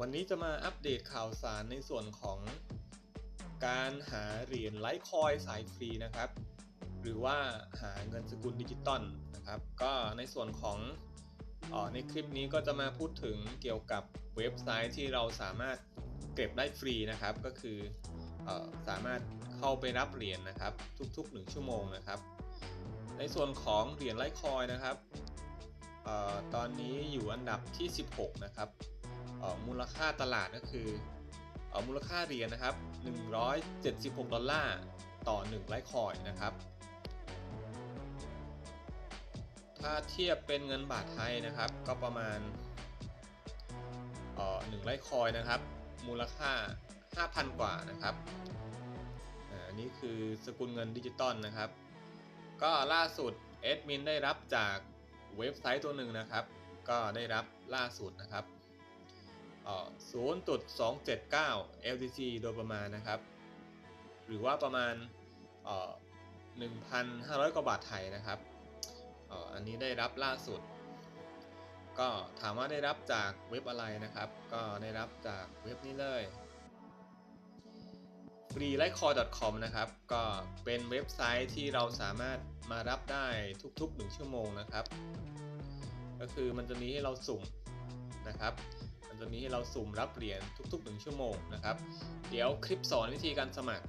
วันนี้จะมาอัปเดตข่าวสารในส่วนของการหาเหรียญไลท์คอยสายฟรีนะครับ หรือว่าหาเงินสกุลดิจิตอลนะครับ ก็ในส่วนของออในคลิปนี้ก็จะมาพูดถึงเกี่ยวกับเว็บไซต์ที่เราสามารถเก็บได้ฟรีนะครับ ก็คืออสามารถเข้าไปรับเหรียญนะครับ ทุก ๆ 1 ชั่วโมงนะครับ ในส่วนของเหรียญไลท์คอยนะครับออตอนนี้อยู่อันดับที่ 16 นะครับ มูลค่าตลาดก็คืออมูลค่าเหรียญนะครับ 176 ดอลลาร์ต่อ1ไลท์คอยนะครับ ถ้าเทียบเป็นเงินบาทไทยนะครับ ก็ประมาณหนึ่งไลท์คอยนะครับ มูลค่า 5,000 กว่านะครับอันนี้คือสกุลเงินดิจิตอลนะครับ ก็ล่าสุดเอดมินได้รับจากเว็บไซต์ตัวหนึ่งนะครับ ก็ได้รับล่าสุดนะครับ 0.279 LTC โดยประมาณนะครับ หรือว่าประมาณ 1,500 กว่าบาทไทยนะครับอ,อันนี้ได้รับล่าสุด ก็ถามว่าได้รับจากเว็บอะไรนะครับ ก็ได้รับจากเว็บนี้เลย freelightcall.com นะครับ ก็เป็นเว็บไซต์ที่เราสามารถมารับได้ทุกๆ 1 ชั่วโมงนะครับ ก็คือมันจะมีให้เราสุ่มนะครับันจะมีให้เราสุ่มรับเหรียญทุกๆ 1 ชั่วโมงนะครับ เดี๋ยวคลิปสอนวิธีการสมัคร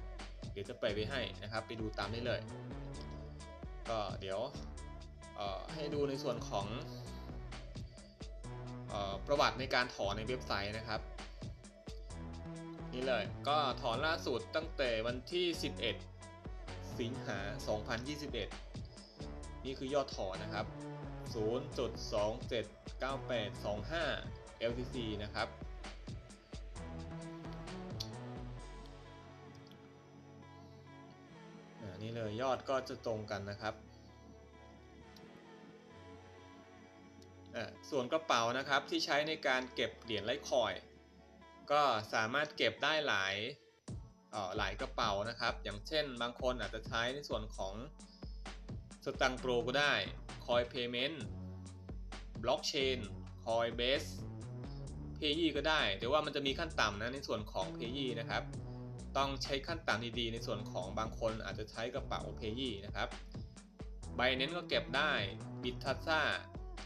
เดี๋ยวจะไปไว้ให้นะครับ ไปดูตามได้เลย ก็เดี๋ยวให้ดูในส่วนของออประวัติในการถอนในเว็บไซต์นะครับ นี่เลยก็ถอนล่าสุดตั้งแต่วันที่ 11 สิงหา 2021 นี่คือยอดถอนนะครับ 0.279825 LTC นะครับอ่านี่เลยยอดก็จะตรงกันนะครับอ่าส่วนกระเป๋านะครับที่ใช้ในการเก็บเหรียญไลคอย ก็สามารถเก็บได้หลายออหลายกระเป๋านะครับ อย่างเช่นบางคนอาจจะใช้ในส่วนของสตังโปรก็ได้คอยเพย์เมนต์บล็อกเชนคอยเบส เพย์ก็ได้ แต่ว่ามันจะมีขั้นต่ำนะในส่วนของเพย์นะครับ ต้องใช้ขั้นต่ำดีๆ ในส่วนของบางคนอาจจะใช้กระเป๋าเพย์นะครับไบเน้นก็เก็บได้บิตทัสซ่า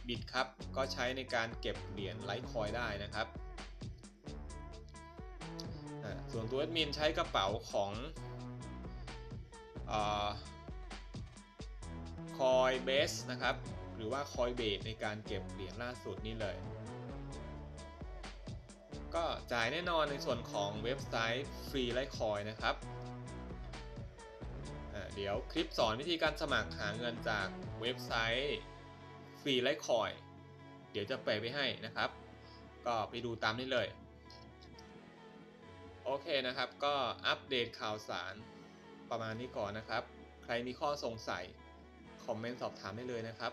บิตครับก็ใช้ในการเก็บเหรียญไลท์คอยได้นะครับ ส่วนตัวแอดมินใช้กระเป๋าของคอยเบสนะครับ หรือว่าคอยเบสในการเก็บเหรียญล่าสุดนี่เลย ก็จ่ายแน่นอนในส่วนของเว็บไซต์ฟรีไลคอยนะครับเดี๋ยวคลิปสอนวิธีการสมัครหาเงินจากเว็บไซต์ฟรีไลคอยเดี๋ยวจะแปะไว้ให้นะครับ ก็ไปดูตามนี้เลยโอเคนะครับ ก็อัปเดตข่าวสารประมาณนี้ก่อนนะครับ ใครมีข้อสงสัย คอมเมนต์สอบถามได้เลยนะครับ